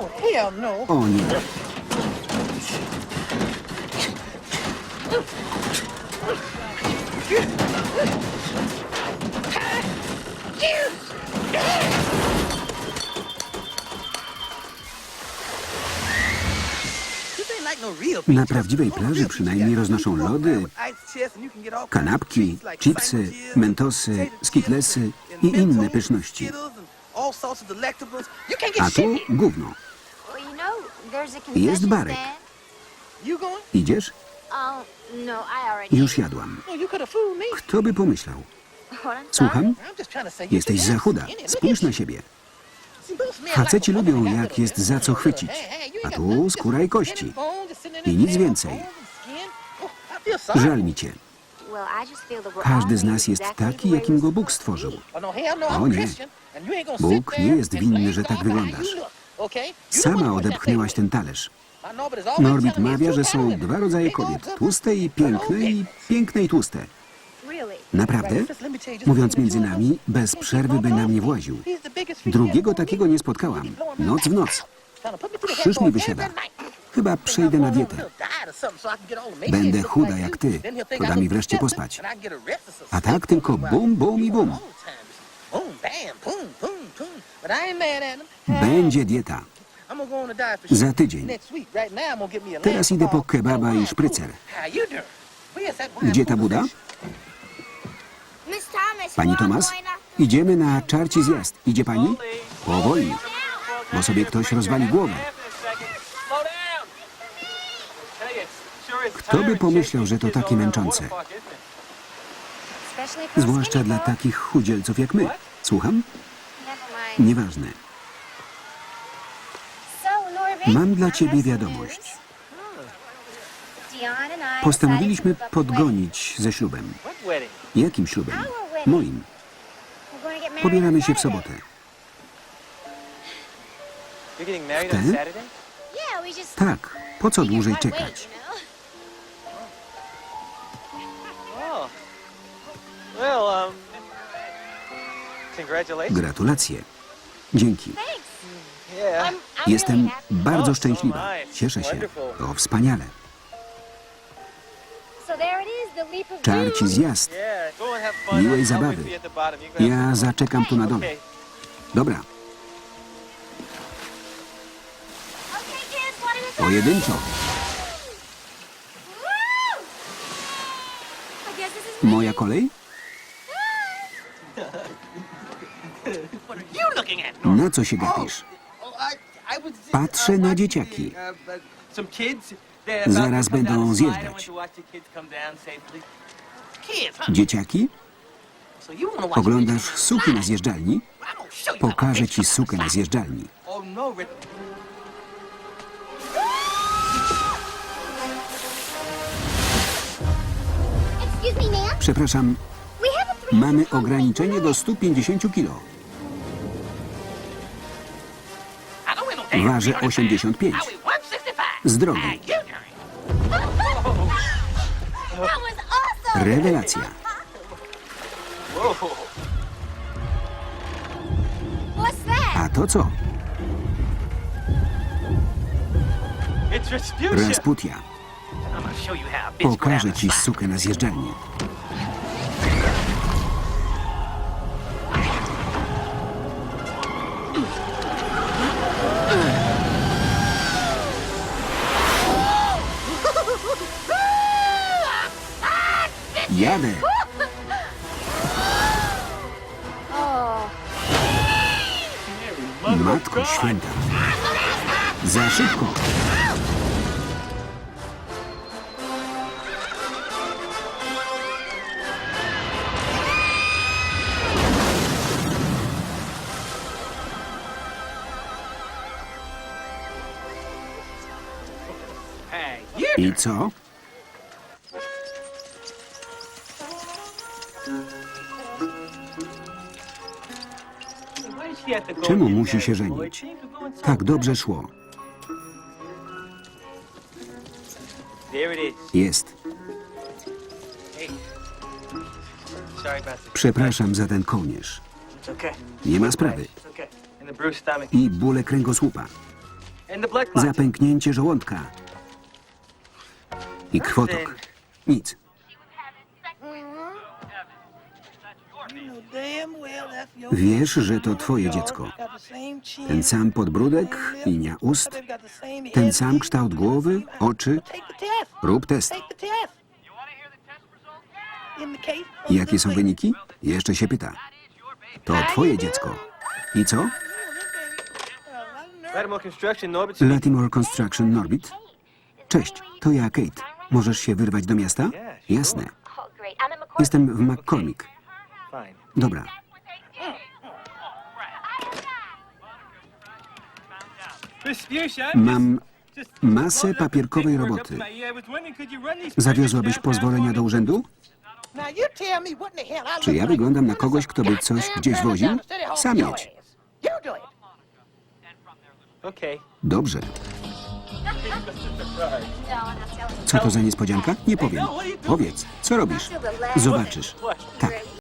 Oh, hell no. O nie. Na prawdziwej plaży przynajmniej roznoszą lody, kanapki, chipsy, mentosy, skitlesy i inne pyszności. A tu gówno. Jest barek. Idziesz? Oh, no. Już jadłam. Me. Kto by pomyślał? Słucham? Jesteś za chuda. Spójrz na siebie. Faceci lubią, jak jest za co chwycić. A tu skóra i kości. sitting I nic więcej. Oh. Żal mi cię. Każdy z nas jest taki, jakim go Bóg stworzył. Oh, no, O nie. Bóg nie jest winny, że tak wyglądasz. Sama odepchnęłaś ten talerz. Norbit mawia, że są dwa rodzaje kobiet. Tłuste i piękne i piękne i tłuste. Naprawdę? Mówiąc między nami, bez przerwy by na mnie właził. Drugiego takiego nie spotkałam. Noc w noc. Krzyż mi wysiada. Chyba przejdę na dietę. Będę chuda jak ty. To da mi wreszcie pospać. A tak tylko bum, bum i bum. Będzie dieta. Za tydzień. Teraz idę po kebaba i szprycer. Gdzie ta buda? Miss Thomas, Pani we're Tomas? Idziemy na czarci zjazd. Idzie pani? Powoli, bo sobie ktoś rozwali głowę. Kto by pomyślał, że to takie męczące? Zwłaszcza dla takich chudzielców jak my. Słucham? Nieważne. Mam dla ciebie wiadomość. Postanowiliśmy podgonić ze ślubem. Jakim ślubem? Moim. Pobieramy się w sobotę. We just Tak, po co dłużej czekać? know? Gratulacje. Dzięki. Jestem bardzo szczęśliwa. Cieszę się. To wspaniale. Czarci zjazd. Miłej zabawy. Ja zaczekam tu na dole. Dobra, pojedynczo. Moja kolej? Na co się gapisz? Patrzę na dzieciaki. Zaraz będą zjeżdżać. Dzieciaki? Oglądasz suki na zjeżdżalni? Pokażę ci sukę na zjeżdżalni. Me, ma'am. Przepraszam, mamy ograniczenie do 150 kilo. Waży 85. Z drogi. Rewelacja. A to co? Rasputia. Pokażę ci sukę na zjeżdżalni. Jadę. Matko święta. Za szybko. I co? Czemu musi się żenić? Tak dobrze szło. Jest. Przepraszam za ten kołnierz. Nie ma sprawy. I bóle kręgosłupa. Za pęknięcie żołądka. I krwotok. Nic. Wiesz, że to twoje dziecko. Ten sam podbródek, linia ust, ten sam kształt głowy, oczy. Rób test. Jakie są wyniki? Jeszcze się pyta. To twoje dziecko. I co? Latimore Construction Norbit? Cześć, to ja, Kate. Możesz się wyrwać do miasta? Jasne. Jestem w McCormick. Dobra. Mam masę papierkowej roboty. Zawiozłabyś pozwolenia do urzędu? Czy ja wyglądam na kogoś, kto by coś gdzieś woził? Sam jedź. Dobrze. Co to za niespodzianka? Nie powiem. Powiedz, co robisz? Zobaczysz. Tak,